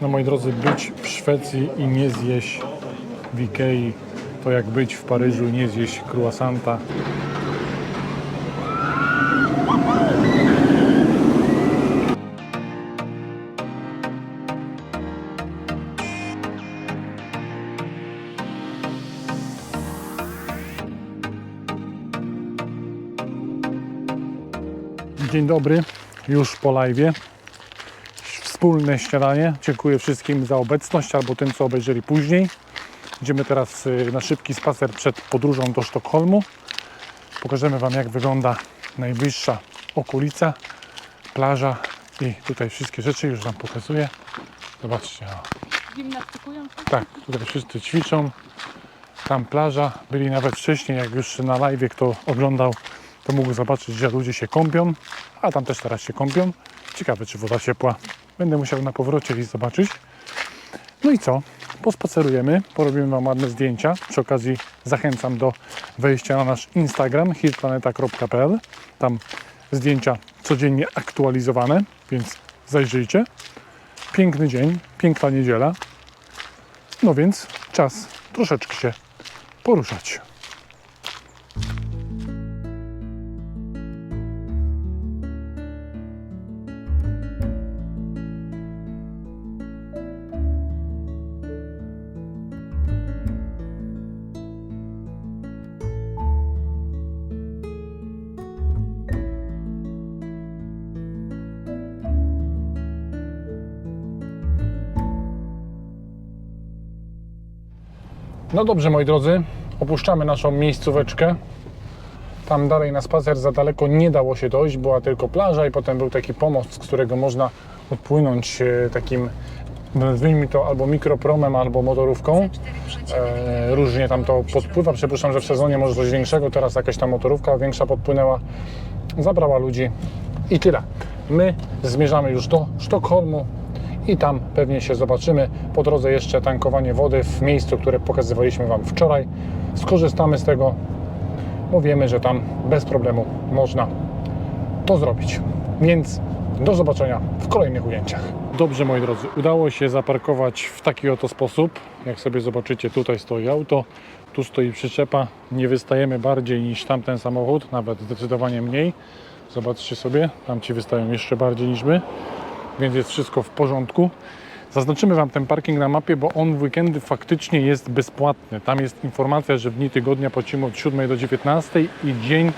No moi drodzy, być w Szwecji i nie zjeść w Ikei to jak być w Paryżu i nie zjeść croissanta. Dzień dobry, już po live'ie wspólne śniadanie. Dziękuję wszystkim za obecność albo tym, co obejrzeli później. Idziemy teraz y, na szybki spacer przed podróżą do Sztokholmu. Pokażemy Wam, jak wygląda najbliższa okolica, plaża i tutaj wszystkie rzeczy już Wam pokazuję. Zobaczcie. Gimnastykują tak, tutaj wszyscy ćwiczą. Tam plaża, byli nawet wcześniej, jak już na live kto oglądał, to mógł zobaczyć, że ludzie się kąpią, a tam też teraz się kąpią. Ciekawe, czy woda ciepła. Będę musiał na powrocie iść zobaczyć. No i co? Pospacerujemy, porobimy Wam ładne zdjęcia. Przy okazji zachęcam do wejścia na nasz Instagram hillplaneta.pl. Tam zdjęcia codziennie aktualizowane, więc zajrzyjcie. Piękny dzień, piękna niedziela. No więc czas troszeczkę się poruszać. No dobrze, moi drodzy, opuszczamy naszą miejscóweczkę. Tam dalej na spacer za daleko nie dało się dojść, była tylko plaża i potem był taki pomost, z którego można odpłynąć e, takim, nazwijmy to albo mikropromem, albo motorówką. E, różnie tam to podpływa. Przypuszczam, że w sezonie może coś większego, teraz jakaś tam motorówka większa podpłynęła, zabrała ludzi i tyle. My zmierzamy już do Sztokholmu i tam pewnie się zobaczymy. Po drodze jeszcze tankowanie wody w miejscu, które pokazywaliśmy Wam wczoraj. Skorzystamy z tego, bo wiemy, że tam bez problemu można to zrobić. Więc do zobaczenia w kolejnych ujęciach. Dobrze, moi drodzy, udało się zaparkować w taki oto sposób. Jak sobie zobaczycie, tutaj stoi auto, tu stoi przyczepa. Nie wystajemy bardziej niż tamten samochód, nawet zdecydowanie mniej. Zobaczcie sobie, tam ci wystają jeszcze bardziej niż my więc jest wszystko w porządku. Zaznaczymy Wam ten parking na mapie, bo on w weekendy faktycznie jest bezpłatny. Tam jest informacja, że w dni tygodnia płacimy od 7 do 19 i dzień e,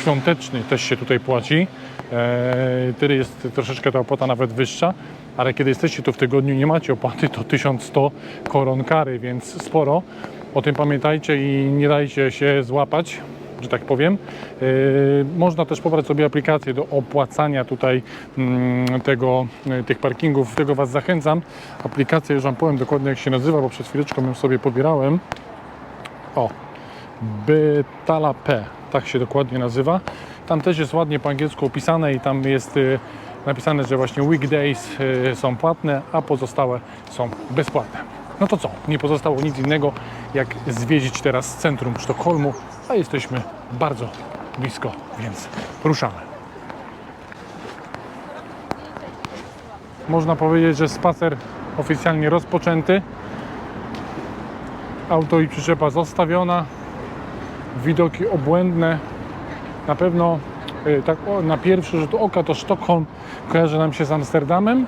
świąteczny też się tutaj płaci. E, Tyle jest troszeczkę ta opłata nawet wyższa, ale kiedy jesteście tu w tygodniu nie macie opłaty, to 1100 koron kary, więc sporo. O tym pamiętajcie i nie dajcie się złapać że tak powiem. Yy, można też pobrać sobie aplikację do opłacania tutaj mm, tego, y, tych parkingów. Tego Was zachęcam. Aplikacja, już Wam powiem dokładnie jak się nazywa, bo przed chwileczką ją sobie pobierałem. O, Betala P, tak się dokładnie nazywa. Tam też jest ładnie po angielsku opisane i tam jest y, napisane, że właśnie weekdays są płatne, a pozostałe są bezpłatne. No to co? Nie pozostało nic innego, jak zwiedzić teraz centrum Sztokholmu, a jesteśmy bardzo blisko, więc ruszamy. Można powiedzieć, że spacer oficjalnie rozpoczęty. Auto i przyczepa zostawiona. Widoki obłędne. Na pewno y, tak na pierwszy rzut oka to Sztokholm kojarzy nam się z Amsterdamem.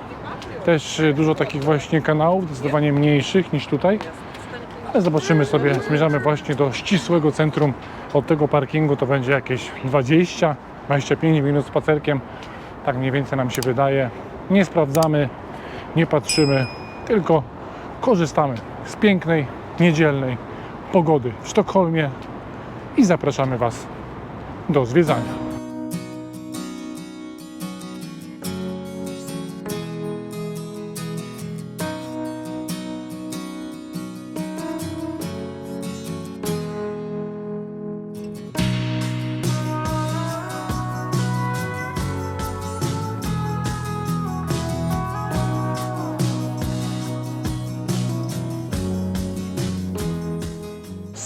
Też y, dużo takich właśnie kanałów, zdecydowanie mniejszych niż tutaj. Ale zobaczymy sobie, zmierzamy właśnie do ścisłego centrum. Od tego parkingu to będzie jakieś 20-25 minut spacerkiem. Tak mniej więcej nam się wydaje. Nie sprawdzamy, nie patrzymy, tylko korzystamy z pięknej, niedzielnej pogody w Sztokholmie i zapraszamy Was do zwiedzania.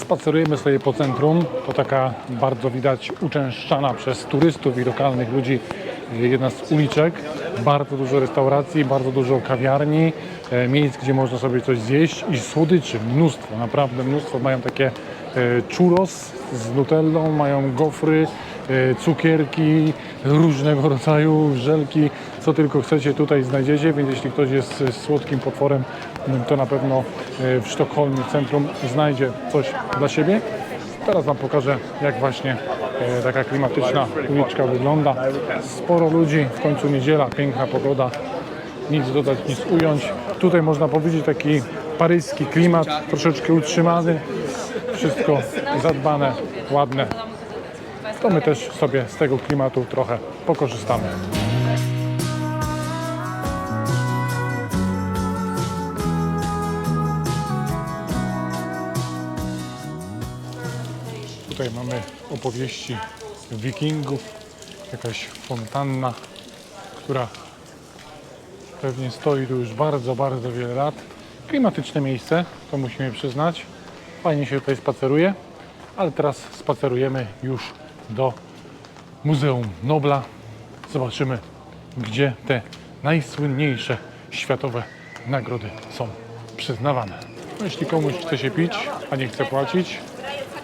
Spacerujemy sobie po centrum. To taka bardzo widać uczęszczana przez turystów i lokalnych ludzi jedna z uliczek. bardzo dużo restauracji, bardzo dużo kawiarni, e, miejsc, gdzie można sobie coś zjeść i słodyczy, mnóstwo, naprawdę mnóstwo. Mają takie e, churros z nutellą, mają gofry, e, cukierki, różnego rodzaju żelki, co tylko chcecie tutaj znajdziecie, więc jeśli ktoś jest e, słodkim potworem, to na pewno e, w Sztokholmie w centrum znajdzie coś dla siebie. Teraz Wam pokażę, jak właśnie e, taka klimatyczna uliczka wygląda. Sporo ludzi, w końcu niedziela, piękna pogoda, nic dodać, nic ująć. Tutaj można powiedzieć taki paryski klimat, troszeczkę utrzymany, wszystko zadbane, ładne. To my też sobie z tego klimatu trochę pokorzystamy. Opowieści wikingów, jakaś fontanna, która pewnie stoi tu już bardzo, bardzo wiele lat. Klimatyczne miejsce, to musimy przyznać. Fajnie się tutaj spaceruje, ale teraz spacerujemy już do Muzeum Nobla. Zobaczymy, gdzie te najsłynniejsze światowe nagrody są przyznawane. No, jeśli komuś chce się pić, a nie chce płacić,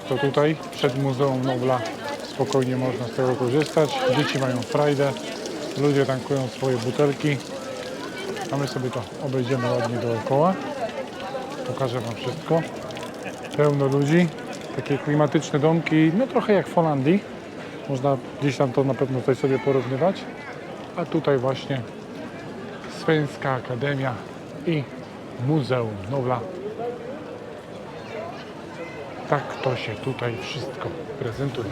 to tutaj przed Muzeum Nobla spokojnie można z tego korzystać. Dzieci mają frajdę, ludzie tankują swoje butelki, a my sobie to obejdziemy ładnie dookoła. Pokażę Wam wszystko. Pełno ludzi, takie klimatyczne domki, no trochę jak w Holandii. Można gdzieś tam to na pewno tutaj sobie porównywać. A tutaj właśnie Svenska Akademia i Muzeum Nobla tak to się tutaj wszystko prezentuje.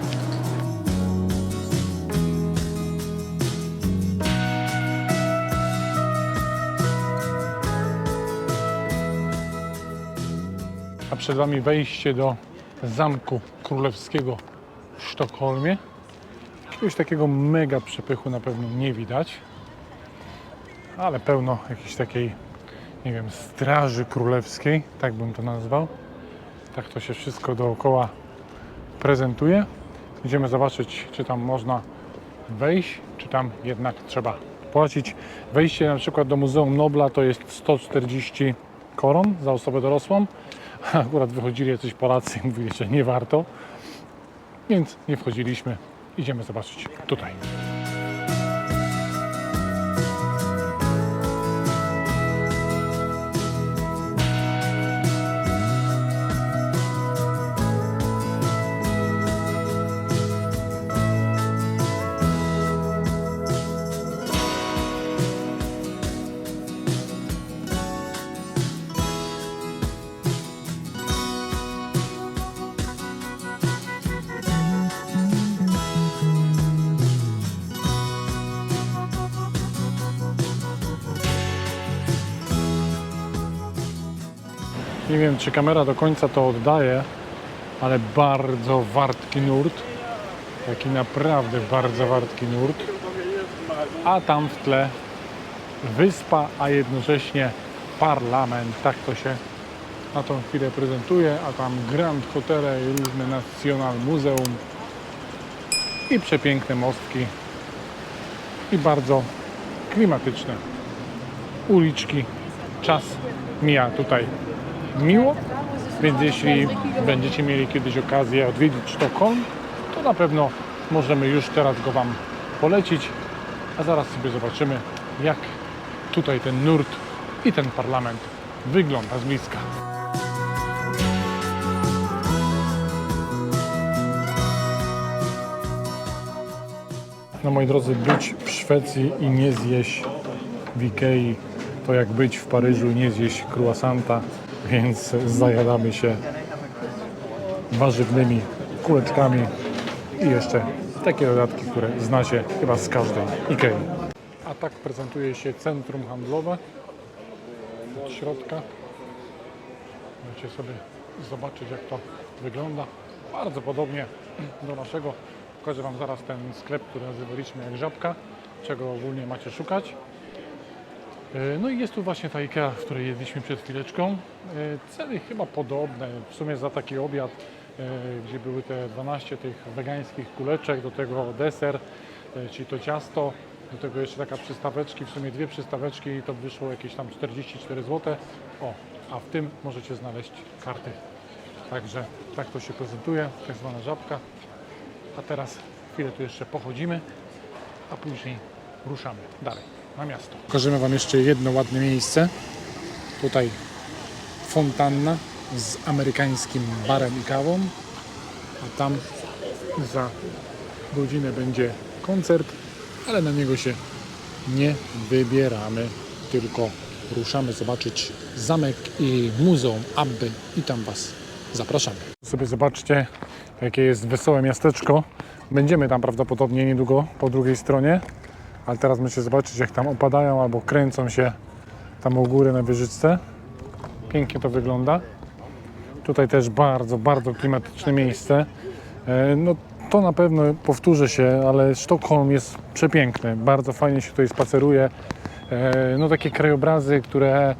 A przed Wami wejście do Zamku Królewskiego w Sztokholmie. Jakiegoś takiego mega przepychu na pewno nie widać, ale pełno jakiejś takiej, nie wiem, straży królewskiej, tak bym to nazwał. Tak to się wszystko dookoła prezentuje. Idziemy zobaczyć, czy tam można wejść, czy tam jednak trzeba płacić. Wejście na przykład do Muzeum Nobla to jest 140 koron za osobę dorosłą. Akurat wychodzili jacyś Polacy i mówili, że nie warto, więc nie wchodziliśmy. Idziemy zobaczyć tutaj. Nie wiem, czy kamera do końca to oddaje, ale bardzo wartki nurt. Taki naprawdę bardzo wartki nurt. A tam w tle wyspa, a jednocześnie parlament. Tak to się na tą chwilę prezentuje. A tam Grand Hotele i różne National Muzeum. I przepiękne mostki. I bardzo klimatyczne uliczki. Czas mija tutaj miło, więc jeśli będziecie mieli kiedyś okazję odwiedzić Sztokholm, to na pewno możemy już teraz go Wam polecić, a zaraz sobie zobaczymy, jak tutaj ten nurt i ten parlament wygląda z bliska. No moi drodzy, być w Szwecji i nie zjeść w Ikei to jak być w Paryżu i nie zjeść croissanta, więc zajadamy się warzywnymi kuleczkami i jeszcze takie dodatki, które znacie chyba z każdej Ikei. A tak prezentuje się centrum handlowe od środka. Możecie sobie zobaczyć jak to wygląda. Bardzo podobnie do naszego. Pokażę Wam zaraz ten sklep, który nazywaliśmy jak Żabka, czego ogólnie macie szukać. E, No i jest tu właśnie ta IKEA, w której jedliśmy przed chwileczką. E, Ceny chyba podobne, w sumie za taki obiad, e, gdzie były te 12 tych wegańskich kuleczek, do tego deser, czyli to ciasto, Do tego jeszcze taka przystaweczki, w sumie dwie przystaweczki i to wyszło jakieś tam 44 zł. O, a w tym możecie znaleźć karty. Także tak to się prezentuje, tak zwana żabka. A teraz chwilę tu jeszcze pochodzimy, a później ruszamy dalej na miasto. Pokażemy Wam jeszcze jedno ładne miejsce. Tutaj fontanna z amerykańskim barem i kawą, a tam za godzinę będzie koncert, ale na niego się nie wybieramy, tylko ruszamy zobaczyć zamek i muzeum Abby i tam Was zapraszamy. Sobie zobaczcie, jakie jest wesołe miasteczko. Będziemy tam prawdopodobnie niedługo po drugiej stronie, ale teraz musicie zobaczyć, jak tam opadają albo kręcą się tam u góry na wieżyczce. Pięknie to wygląda. Tutaj też bardzo, bardzo klimatyczne miejsce. E, No to na pewno powtórzę się, ale Sztokholm jest przepiękny. Bardzo fajnie się tutaj spaceruje. E, No takie krajobrazy, które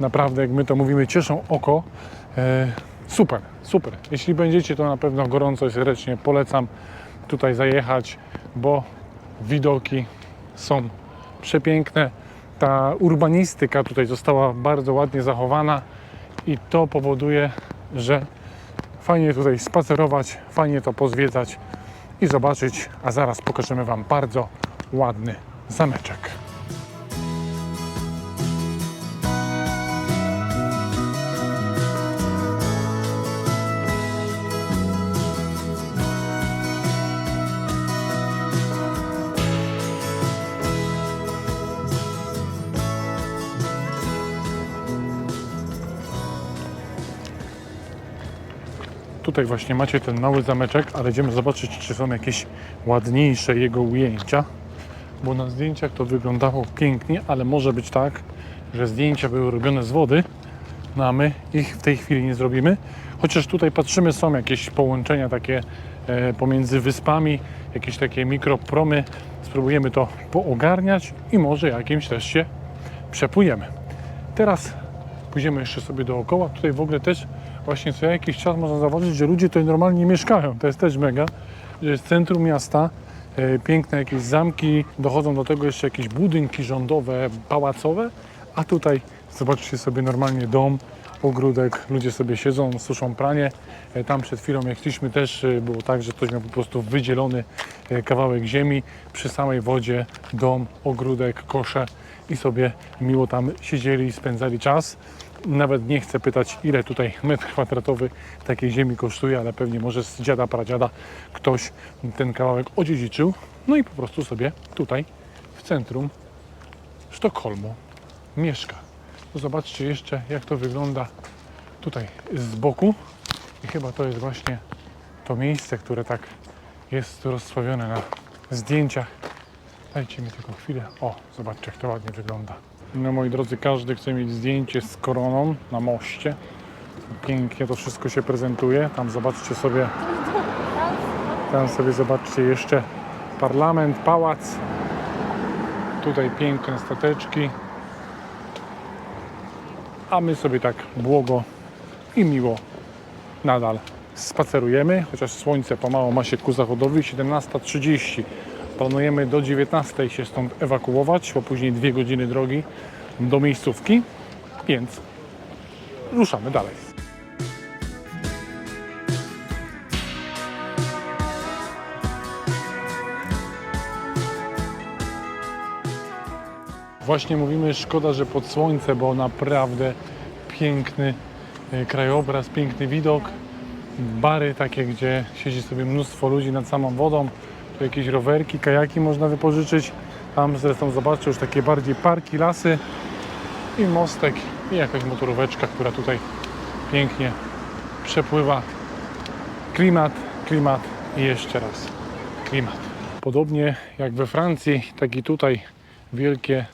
naprawdę, jak my to mówimy, cieszą oko. E, Super, super. Jeśli będziecie, to na pewno gorąco i serdecznie polecam tutaj zajechać, bo widoki są przepiękne. Ta urbanistyka tutaj została bardzo ładnie zachowana i to powoduje, że fajnie tutaj spacerować, fajnie to pozwiedzać i zobaczyć, a zaraz pokażemy Wam bardzo ładny zameczek. Tutaj właśnie macie ten mały zameczek, ale idziemy zobaczyć, czy są jakieś ładniejsze jego ujęcia, bo na zdjęciach to wyglądało pięknie, ale może być tak, że zdjęcia były robione z wody, no a my ich w tej chwili nie zrobimy. Chociaż tutaj patrzymy, są jakieś połączenia takie e, pomiędzy wyspami, jakieś takie mikropromy. Spróbujemy to poogarniać i może jakimś też się przepłyniemy. Teraz pójdziemy jeszcze sobie dookoła. Tutaj w ogóle też właśnie co jakiś czas można zauważyć, że ludzie tutaj normalnie mieszkają. To jest też mega, że jest centrum miasta, e, piękne jakieś zamki, dochodzą do tego jeszcze jakieś budynki rządowe, pałacowe, a tutaj zobaczcie sobie normalnie dom, ogródek, ludzie sobie siedzą, suszą pranie. E, Tam przed chwilą jak szliśmy też e, było tak, że ktoś miał po prostu wydzielony e, kawałek ziemi przy samej wodzie, dom, ogródek, kosze i sobie miło tam siedzieli i spędzali czas. Nawet nie chcę pytać, ile tutaj metr kwadratowy takiej ziemi kosztuje, ale pewnie może z dziada, pradziada ktoś ten kawałek odziedziczył. No i po prostu sobie tutaj w centrum Sztokholmu mieszka. Zobaczcie jeszcze, jak to wygląda tutaj z boku. I chyba to jest właśnie to miejsce, które tak jest rozsławione na zdjęciach. Dajcie mi tylko chwilę. O, zobaczcie, jak to ładnie wygląda. No moi drodzy, każdy chce mieć zdjęcie z koroną na moście. Pięknie to wszystko się prezentuje. Tam zobaczcie sobie, tam sobie zobaczcie jeszcze parlament, pałac. Tutaj piękne stateczki. A my sobie tak błogo i miło nadal spacerujemy, chociaż słońce pomału ma się ku zachodowi, 17.30. Planujemy do 19.00 się stąd ewakuować, bo później dwie godziny drogi do miejscówki, więc ruszamy dalej. Właśnie mówimy, szkoda, że pod słońce, bo naprawdę piękny e, krajobraz, piękny widok. Bary takie, gdzie siedzi sobie mnóstwo ludzi nad samą wodą. Tu jakieś rowerki, kajaki można wypożyczyć. Tam zresztą zobaczcie już takie bardziej parki, lasy i mostek i jakaś motoróweczka, która tutaj pięknie przepływa. Klimat, klimat i jeszcze raz klimat. Podobnie jak we Francji, tak i tutaj wielkie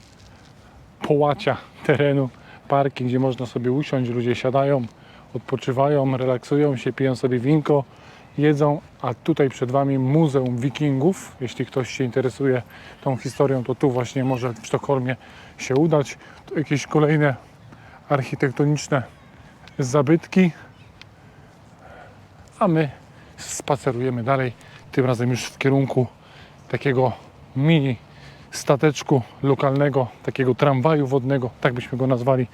połacia terenu, parki, gdzie można sobie usiąść, ludzie siadają, odpoczywają, relaksują się, piją sobie winko, jedzą, a tutaj przed Wami Muzeum Wikingów. Jeśli ktoś się interesuje tą historią, to tu właśnie może w Sztokholmie się udać. Tu jakieś kolejne architektoniczne zabytki, a my spacerujemy dalej, tym razem już w kierunku takiego mini stateczku lokalnego, takiego tramwaju wodnego, tak byśmy go nazwali,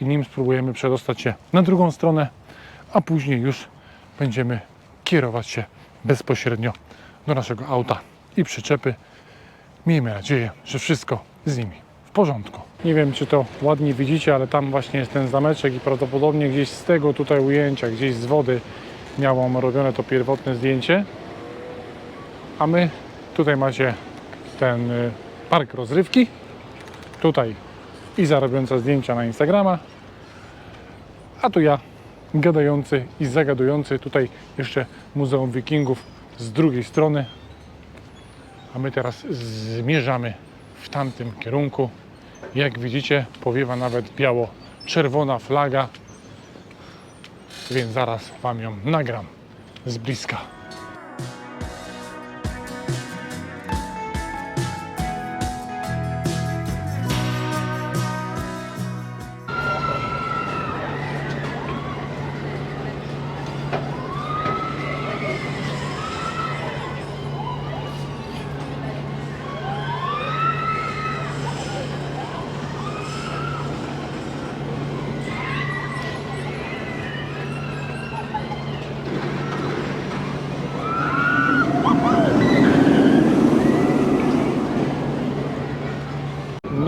i nim spróbujemy przedostać się na drugą stronę, a później już będziemy kierować się bezpośrednio do naszego auta i przyczepy. Miejmy nadzieję, że wszystko z nimi w porządku. Nie wiem, czy to ładnie widzicie, ale tam właśnie jest ten zameczek i prawdopodobnie gdzieś z tego tutaj ujęcia, gdzieś z wody miało robione to pierwotne zdjęcie. A my tutaj macie ten y, park rozrywki. Tutaj Iza robiąca zdjęcia na Instagrama. A tu ja gadający i zagadujący. Tutaj jeszcze Muzeum Wikingów z drugiej strony. A my teraz zmierzamy w tamtym kierunku. Jak widzicie, powiewa nawet biało-czerwona flaga, więc zaraz Wam ją nagram z bliska.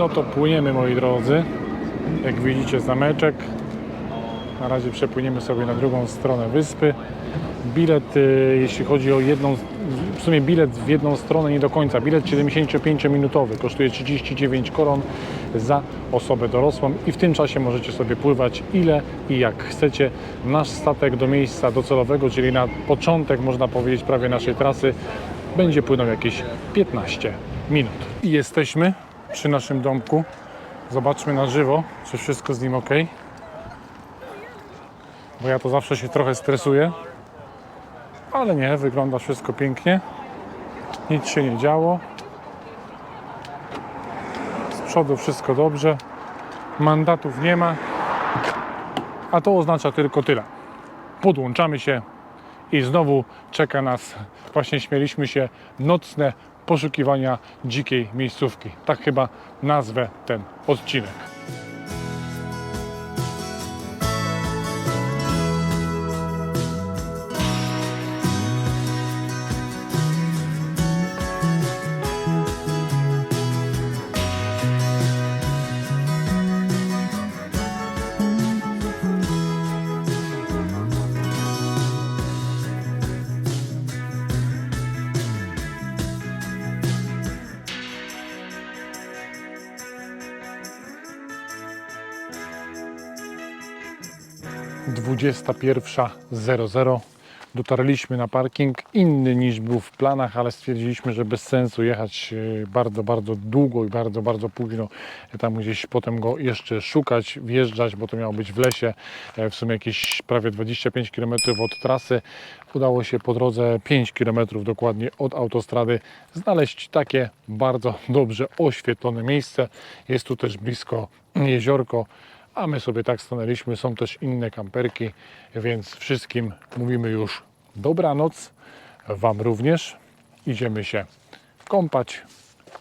No to płyniemy moi drodzy. Jak widzicie zameczek. Na razie przepłyniemy sobie na drugą stronę wyspy. Bilet, y, jeśli chodzi o jedną, w sumie bilet w jedną stronę nie do końca. Bilet 75-minutowy kosztuje 39 koron za osobę dorosłą i w tym czasie możecie sobie pływać ile i jak chcecie. Nasz statek do miejsca docelowego, czyli na początek można powiedzieć prawie naszej trasy, będzie płynął jakieś 15 minut. I jesteśmy przy naszym domku. Zobaczmy na żywo, czy wszystko z nim ok. Bo ja to zawsze się trochę stresuję. Ale nie, wygląda wszystko pięknie. Nic się nie działo. Z przodu wszystko dobrze. Mandatów nie ma. A to oznacza tylko tyle. Podłączamy się i znowu czeka nas, właśnie śmieliśmy się, nocne poszukiwania dzikiej miejscówki. Tak chyba nazwę ten odcinek. Dwudziesta pierwsza zero zero. Dotarliśmy na parking inny niż był w planach, ale stwierdziliśmy, że bez sensu jechać e, bardzo, bardzo długo i bardzo, bardzo późno. Tam gdzieś potem go jeszcze szukać, wjeżdżać, bo to miało być w lesie. E, W sumie jakieś prawie 25 km od trasy. Udało się po drodze 5 km dokładnie od autostrady znaleźć takie bardzo dobrze oświetlone miejsce. Jest tu też blisko jeziorko a my sobie tak stanęliśmy. Są też inne kamperki, więc wszystkim mówimy już dobranoc. Wam również. Idziemy się kąpać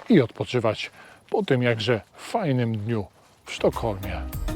i odpoczywać po tym jakże fajnym dniu w Sztokholmie.